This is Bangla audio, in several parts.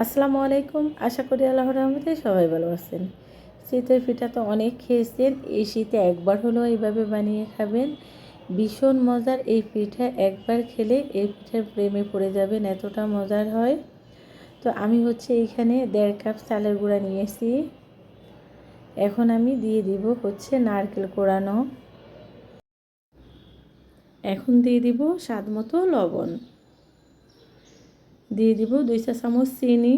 আসসালামু আলাইকুম। আশা করি আল্লাহ রহমতে সবাই ভালো আছেন। শীতের পিঠা তো অনেক খেয়েছেন। এই শীতে একবার হলেও এইভাবে বানিয়ে খাবেন। ভীষণ মজার এই পিঠা। একবার খেলে এই পিঠার প্রেমে পড়ে যাবেন, এতটা মজার হয়। তো আমি হচ্ছে এইখানে দেড় কাপ চালের গুঁড়া নিয়েছি। এখন আমি দিয়ে দিব হচ্ছে নারকেল কোড়ানো এখন দিয়ে দিব স্বাদ মতো লবণ। দিয়ে দিব দুই চা চামচ চিনি।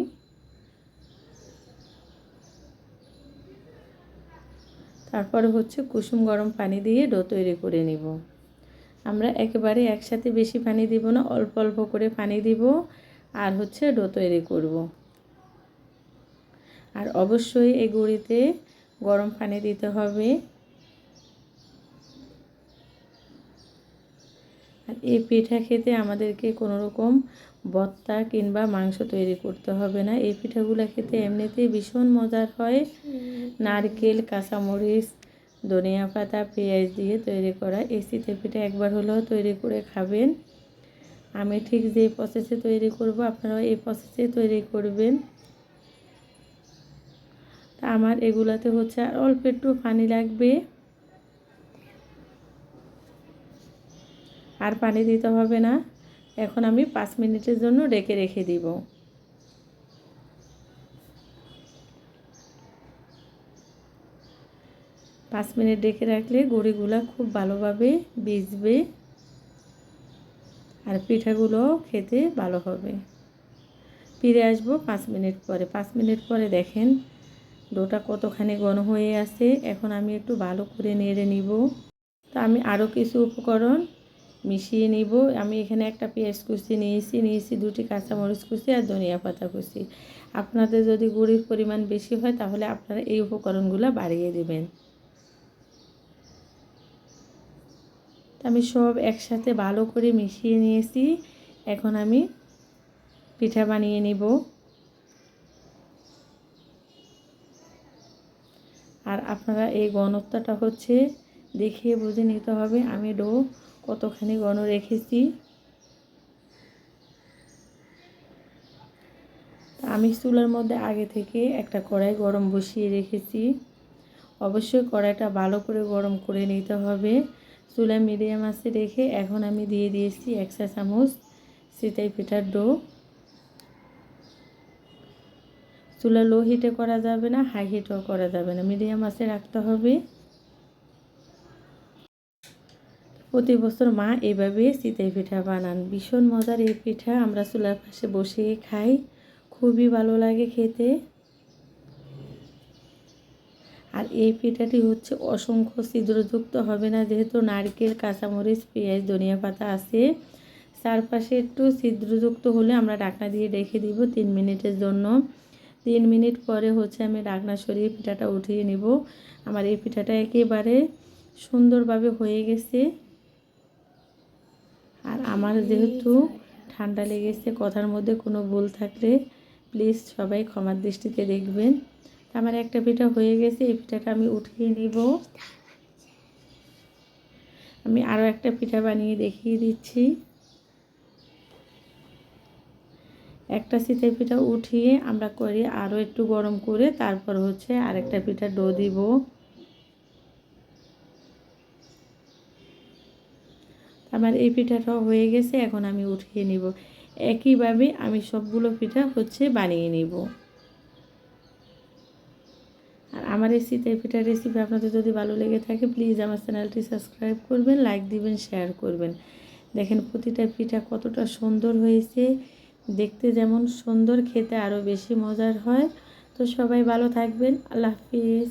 তারপরে হচ্ছে কুসুম গরম পানি দিয়ে ডো তৈরি করে নিব। আমরা একেবারে একসাথে বেশি পানি দিব না, অল্প অল্প করে পানি দিব আর হচ্ছে ডো তৈরি করব। আর অবশ্যই এই গুঁড়িতে গরম পানি দিতে হবে। আর এই পিঠা খেতে আমাদেরকে কোনো রকম বত্তা কিংবা মাংস তৈরি করতে হবে না। এই পিঠাগুলো খেতে এমনিতেই ভীষণ মজার হয়। নারকেল, কাঁচামরিচ, ধনিয়া পাতা, পেঁয়াজ দিয়ে তৈরি করা এই শীতে পিঠা একবার হলেও তৈরি করে খাবেন। আমি ঠিক যে প্রসেসে তৈরি করব, আপনারাও এই প্রসেসে তৈরি করবেন। তা আমার এগুলাতে হচ্ছে আর অল্প একটু পানি লাগবে। আর পানি দিতে হবে না। এখন আমি পাঁচ মিনিটের জন্য ডেকে রেখে দিব। পাঁচ মিনিট ডেকে রাখলে গুঁড়িগুলো খুব ভালোভাবে ভিজবে আর পিঠাগুলো খেতে ভালো হবে। ফিরে আসব পাঁচ মিনিট পরে। পাঁচ মিনিট পরে দেখেন ডোটা কতখানি ঘন হয়ে আছে। এখন আমি একটু ভালো করে নেড়ে নিব। তো আমি আরও কিছু উপকরণ মিশিয়ে নিব। আমি এখানে একটা পেঁয়াজ কুচি নিয়েছি নিয়েছি দুটি কাঁচামরিচ কুচি আর ধনিয়া পাতা কুচি। আপনাদের যদি গুড়ির পরিমাণ বেশি হয় তাহলে আপনারা এই উপকরণগুলো বাড়িয়ে দেবেন। আমি সব একসাথে ভালো করে মিশিয়ে নিয়েছি। এখন আমি পিঠা বানিয়ে নিব। আর আপনারা এই গণত্বটা হচ্ছে দেখিয়ে বুঝে নিতে হবে। আমি ডো কতখানি ঘন রেখেছি। আমি চুলার মধ্যে আগে থেকে একটা কড়াই গরম বসিয়ে রেখেছি। অবশ্যই কড়াইটা ভালো করে গরম করে নিতে হবে। চুলা মিডিয়াম আছে রেখে এখন আমি দিয়ে দিয়েছি এক চা চামচ সিতাই পিঠার ডো। চুলা লো হিটে করা যাবে না, হাই হিটও করা যাবে না, মিডিয়াম আছে রাখতে হবে। প্রতি বছর মা এভাবে চিতাই পিঠা বানান। ভীষণ মজার এই পিঠা। আমরা চুলার পাশে বসে খাই। খুবই ভালো লাগে খেতে। আর এই পিঠাটি হচ্ছে অসংখ্য ছিদ্রযুক্ত, হবে না যেহেতু নারকেল, কাঁচামরিচ, পেঁয়াজ, ধনিয়া পাতা আছে। চারপাশে একটু ছিদ্রযুক্ত হলে আমরা ডাকনা দিয়ে রেখে দিব তিন মিনিটের জন্য। তিন মিনিট পরে হচ্ছে আমি ডাকনা সরিয়ে পিঠাটা উঠিয়ে নিব। আমার এই পিঠাটা একেবারে সুন্দরভাবে হয়ে গেছে। আর আমার যেহেতু ঠান্ডা লেগেছে, কথার মধ্যে কোনো ভুল থাকলে প্লিজ সবাই ক্ষমার দৃষ্টিতে দেখবেন। আমার একটা পিঠা হয়ে গেছে, এই পিঠাটা আমি উঠিয়ে নিব। আমি আরও একটা পিঠা বানিয়ে দেখিয়ে দিচ্ছি। একটা শীতের পিঠা উঠিয়ে আমরা করি আরও একটু গরম করে, তারপর হচ্ছে আরেকটা পিঠা ডো দিব। আমার এই পিঠাটাও হয়ে গেছে, এখন আমি উঠিয়ে নিব। একইভাবে আমি সবগুলো পিঠা হচ্ছে বানিয়ে নিব। আর আমার এই শীতের পিঠার রেসিপি আপনাদের যদি ভালো লেগে থাকে প্লিজ আমার চ্যানেলটি সাবস্ক্রাইব করবেন লাইক দিবেন শেয়ার করবেন। দেখেন প্রতিটা পিঠা কতটা সুন্দর হয়েছে, দেখতে যেমন সুন্দর, খেতে আরও বেশি মজার হয়। তো সবাই ভালো থাকবেন, আল্লাহ হাফিজ।